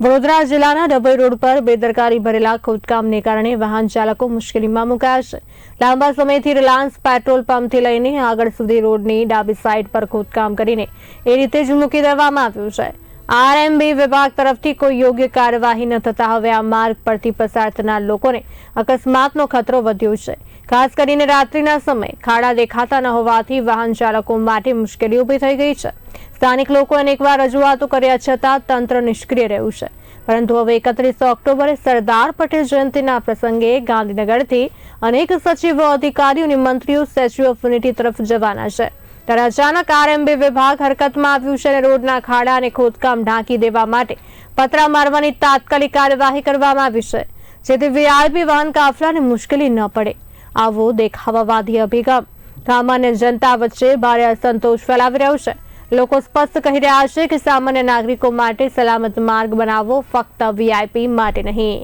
વડોદરા જિલ્લાના ડભોઈ રોડ પર બેદરકારી ભરેલા ખોદકામને કારણે વાહન ચાલકો મુશ્કેલીમાં મુકાયા છે. લાંબા સમયથી રિલાયન્સ પેટ્રોલ પંપથી લઈને આગળ સુધી રોડની ડાબી સાઈડ પર ખોદકામ કરીને એ રીતે જ મૂકી દેવામાં આવ્યું છે. આરએમબી વિભાગ તરફથી કોઈ યોગ્ય કાર્યવાહી ન થતા હવે આ માર્ગ પરથી પસાર થનાર લોકોને અકસ્માતનો ખતરો વધ્યો છે. ખાસ કરીને રાત્રિના સમયે ખાડા દેખાતા ન હોવાથી વાહન ચાલકો માટે મુશ્કેલી ઊભી થઈ ગઈ છે. સ્થાનિક લોકો અનેકવાર રજૂઆતો કર્યા છતાં તંત્ર નિષ્ક્રિય રહ્યું છે. પરંતુ હવે એકત્રીસ ઓક્ટોબરે સરદાર પટેલ જયંતિના પ્રસંગે ગાંધીનગરથી અનેક સચિવો, અધિકારીઓ અને મંત્રીઓ સ્ટેચ્યુ ઓફ યુનિટી તરફ જવાના છે. ત્યારે અચાનક આરએમબી વિભાગ હરકતમાં આવ્યું છે અને રોડના ખાડા અને ખોદકામ ઢાંકી દેવા માટે પતરા મારવાની તાત્કાલિક કાર્યવાહી કરવામાં આવી છે, જેથી વીઆરપી વાહન કાફલાને મુશ્કેલી ન પડે. આવો દેખાવાવાદી અભિગમ. સામાન્ય જનતા વચ્ચે ભારે અસંતોષ ફેલાવી રહ્યો છે. લોકો સ્પષ્ટ કહી રહ્યા છે કે સામાન્ય નાગરિકો માટે સલામત માર્ગ બનાવવો ફક્ત વીઆઈપી માટે નહીં.